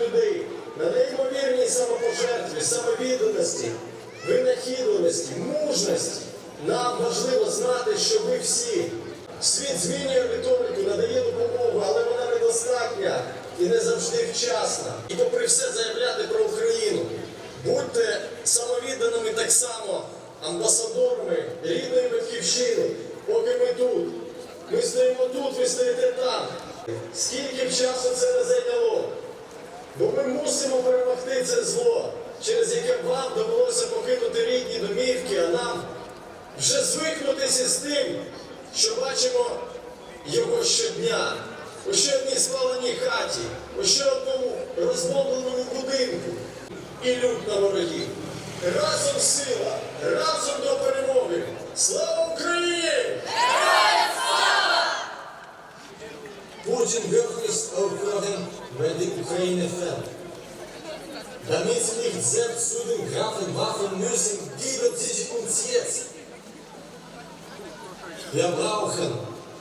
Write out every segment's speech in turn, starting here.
людей, на неймовірній самопожертві, самовідданості, винахідливості, мужності. Нам важливо знати, що ви всі. Світ змінює риторику, надає допомогу, але вона недостатня і не завжди вчасна. І попри все заявляти про Україну. Будьте самовідданими так само амбасадорами рідної батьківщини, поки ми тут. Ми стоїмо тут, ви стоїте там. Скільки б часу це не зайняло? Мусимо перемогти це зло, через яке вам довелося покинути рідні домівки, а нам вже звикнутися з тим, що бачимо його щодня. У ще одній спаленій хаті, у ще одному розбомбленому будинку і лють на ворогів. Разом сила, разом до перемоги. Слава Україні! Putin wirklich aufhören, wenn die Ukraine fällt. Damit sie nicht selbst zu den Grafen waffen müssen, geben sie uns jetzt. Wir brauchen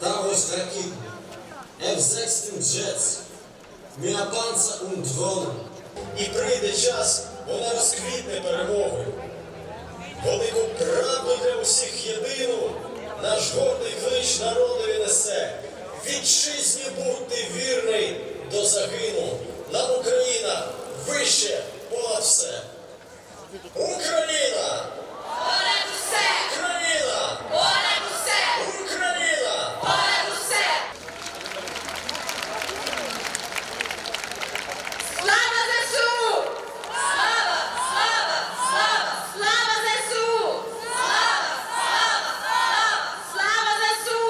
Taurus-Raketen, F-16 Jets, Panzer und Drohnen. І прийде час, вона розквітне перемогою. Велику правду для усіх єдину, наш гордий клич народові несе. Вітчизні будьте вірний до загину. Нам Україна вище понад все. Україна! Понад усе! Україна! Понад усе! Україна! Понад усе! Слава ЗСУ! Слава! Слава! Слава! Слава ЗСУ! Слава! Слава! Слава! Слава ЗСУ!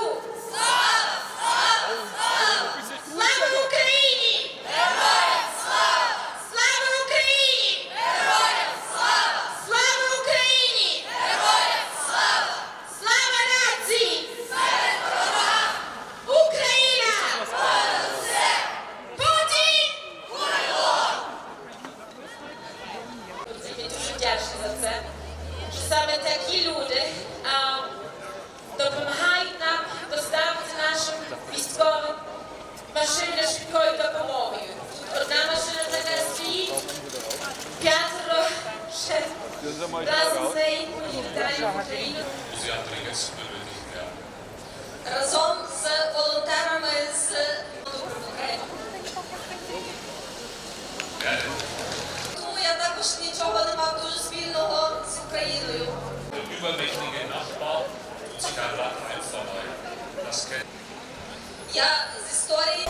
Слава! Слава! Слава! Слава Україні! Героям слава! Слава Україні! Героям слава! Слава Україні! Героям слава! Слава нації! Смерть ворогам! Україна! Понад усе! Путін! Я дуже вдячна за це, що саме такі люди а, допомагають нам доставити нашим військовим машини швидкою допомогою. Тут одна машина така стоїть, п'ятеро ще разом з нею вітаємо Україну. Разом з волонтерами з окремо. Також нічого не мав дуже спільного з Україною. Я з історії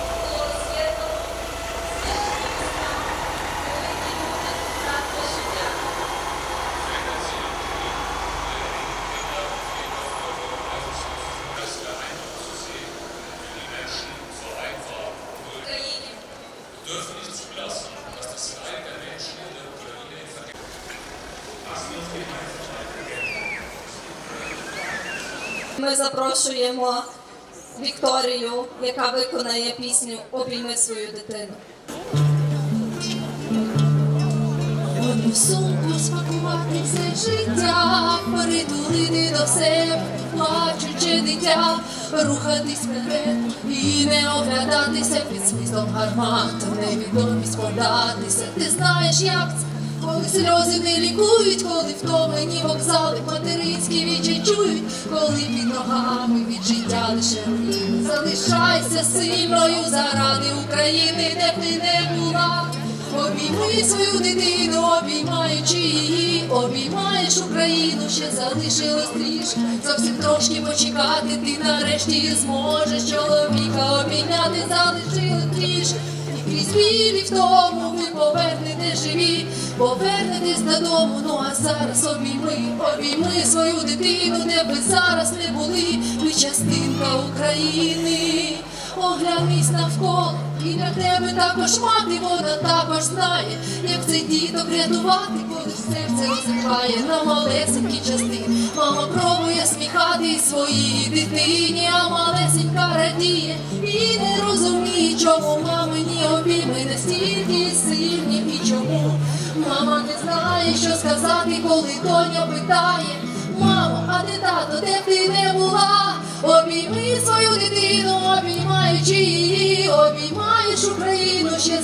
Ми запрошуємо Вікторію, яка виконає пісню Обійми свою дитину. Одну сумку спакувати все життя, притулити до себе, плачучи дитя, рухатись вперед і не оглядатися під свистом гармат, в невідомість податися. Ти знаєш, як це, коли сльози не лікують, коли втомлені вокзали материнські вічі чують, коли під ногами від життя лише руїни. Залишайся сильною заради України, де б ти не була. Обійми свою дитину, обіймаючи її, обіймаєш Україну, ще залишилось трішки. Зовсім трошки почекати, ти нарешті зможеш чоловіка обійняти, залишилось трішки. Крізь білі в тому ви повернете живі, повернетесь додому, ну а зараз обійми, обійми свою дитину, де ви зараз не були, ви частинка України. Оглянись навколо, і для тебе також мати, вона також знає, як цей діток рятувати, серце розриває на малесенькі частини. Мама пробує сміхати своїй дитині, а малесенька радіє і не розуміє, чому мамині обійми настільки сильні і чому. Мама не знає, що сказати, коли доня питає. Мамо, а де тато, де ти не була? Обійми свою дитину, обіймаючи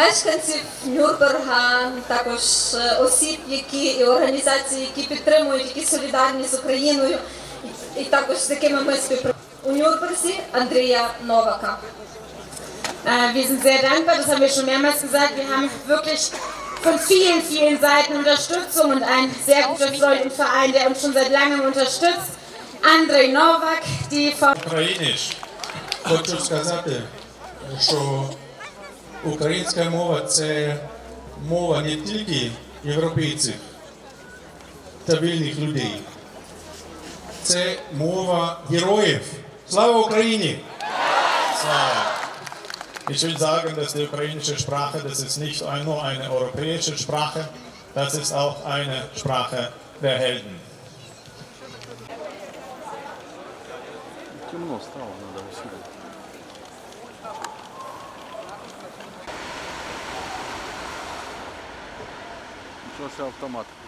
мешканців Нюрнберга, також е, осіб, які і організації, які підтримують, які солідарні з Україною, і, і також з якими ми співпрацюємо у Нюрнберзі Андрія Новака. Äh, wir sind sehr dankbar, das haben wir schon mehrmals gesagt. Wir haben wirklich von vielen, vielen Seiten Unterstützung und ein sehr guter Freund und Verein, der uns schon seit langem unterstützt. Andrei Novak, die von Україніш, хочу сказати, що українська мова це мова не тільки європейців та вільних людей. Це мова героїв. Слава Україні! Слава! Ich will sagen, dass die ukrainische Sprache, das ist nicht nur eine europäische Sprache, das ist auch eine Sprache der Helden. Темно стало, надо усилить. Ничего автомат.